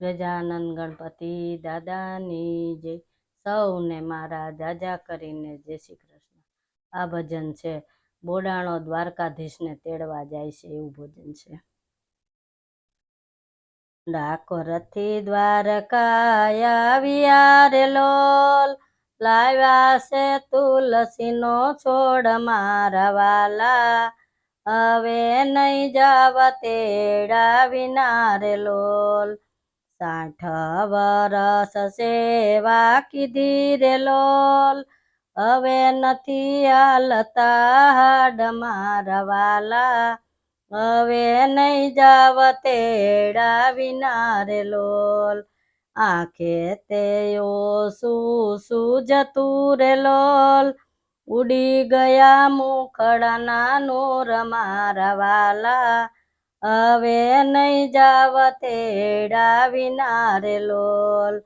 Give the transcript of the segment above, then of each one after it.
ગજાનંદ ગણપતિ દાદાની જય. સૌને મારા જાજા કરીને જય શ્રી કૃષ્ણ. આ ભજન છે. બોડાણો દ્વારકાધીશને તેડવા જાય છે એવું ભજન છે. ડાકોરથી દ્વારકા આવ્યા રે લોલ. લાવ્યા છે તુલસીનો છોડ મારા વાલા. હવે નહીં જાવ તેડા વિના રે લોલ. સાઠ વરસ સેવા કીધી રે લોલ. હવે નથી હાલતા હાડ મારવાલા હવે નહીં જાવ તેડા વિના રે લોલ. આંખે તે શું સૂજતું રે લોલ? ઉડી ગયા મુખડાના નૂર મારા વાલા. હવે નહીં જાવ તેડા વિના રે લોલ.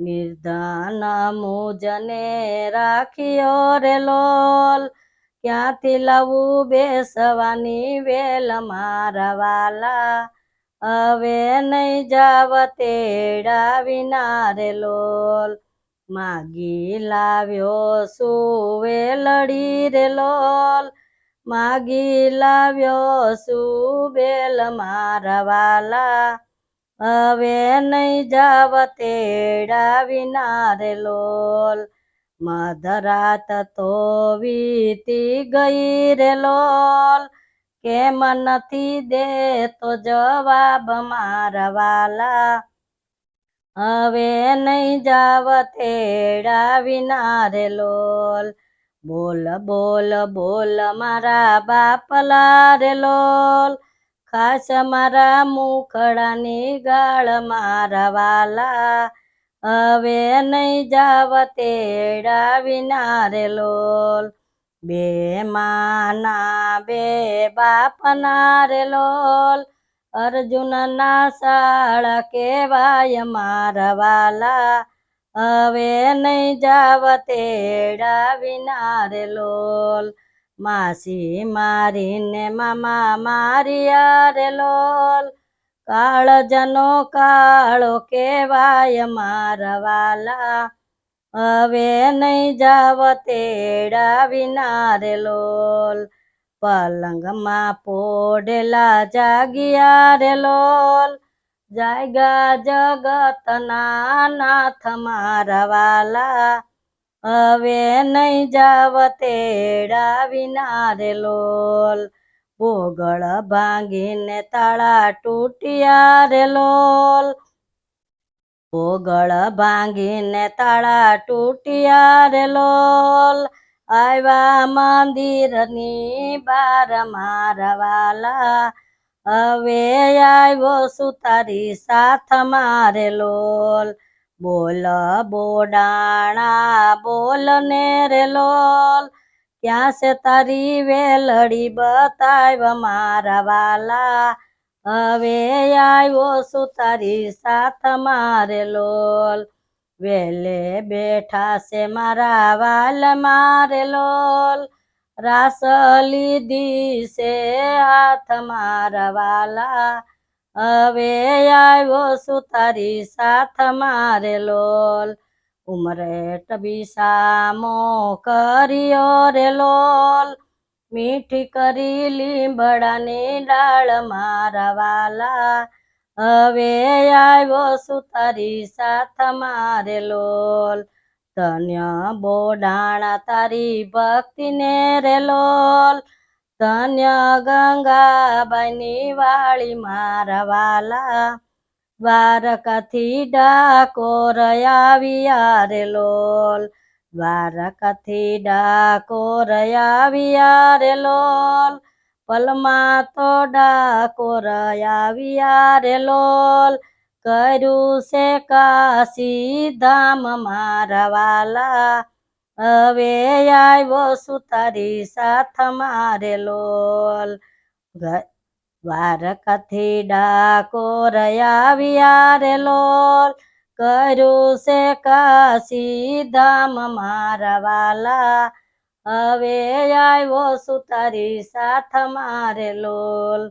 નિર્ધન મુજને રાખ્યો રે લોલ. ક્યાંથી લાવું બેસવાની વેલ મારા વાલા? હવે નહીં જાવ તેડા વિનારે લોલ. માગી લાવ્યો સુવે લડી રે લોલ. માગી લાવ્યો સુબેલ મારા વાલા. હવે નહીં જાવ તેડા વિના રે લોલ. મધરાત તો વીતી ગઈ રે લોલ. કેમ નથી દેતો જવાબ મારા વાલા. હવે નહીં જાવ તેડા વિના રે લોલ. બોલ બોલ બોલ, મારા બાપલા રે લોલ. ખાસ મારા મુખડાની ગાળ મારા વાલા. હવે નહીં જાવ તેડા વિના રે લોલ. બે માના, બે બાપના રે લોલ. અર્જુનના શાળા કેવાય મારા વાલા. હવે નહીં જાવ તેડા વિના લોલ. માસી મારીને મામા મારી આરે લોલ. કાળજનો કાળો કેવાય મારા વાલા. હવે નહીં જાવ તેડા વિના રે લોલ. પલંગમાં પોડેલા જાગ્યા રે લોલ. જાયગા જગતના નાથ મારા વાલા. હવે નહીં જાવ તેડા વિના રે લોલ. ભોગળ ભાંગીને તાળા તૂટ્યા રે લોલ. ભોગળ ભાંગીને તાળા તૂટ્યા રે લોલ. આવ્યા મંદિરની બાર મારા વાલા. હવે આવ્યો સુતારી સાથ મારે લોલ. બોલ બોડાણા, બોલ ને રે લોલ. ક્યાં છે તારી વેલડી બતાવ મારા વાલા? હવે આવ્યો સુતારી સાથ મારે લોલ. વેલે બેઠા છે મારા વાલ મારે લોલ. રાસ લીધી છે હાથ મારા વાલા. હવે આવ્યો સુતારી સાથ મારે લોલ. ઉમરેટ બિસામો કર્યો રે લોલ. મીઠી કરી લીંબડાની ડાળ મારા વાલા. હવે આવ્યો સુતારી સાથ મારે લોલ. ધન્ય બોડાણા તારી ભક્તિને રે લોલ. ધન્ય ગંગાબાઈની વાળી મારા વાલા. દ્વારકાથી ડાકોર આવ્યા રે લોલ. દ્વારકાથી ડાકોર આવ્યા રે લોલ. પલમાં તો ડાકોર આવ્યા રે લોલ. કર્યું છે કાશી ધામ મારા વાલા હવે આવ્યો સુતારી સાથ મારે લોલ દ્વારકાથી ડાકોર આવ્યા રે લોલ કર્યું છે કાશી ધામ મારા વાલા હવે આવ્યો સુતારી સાથ મારે લોલ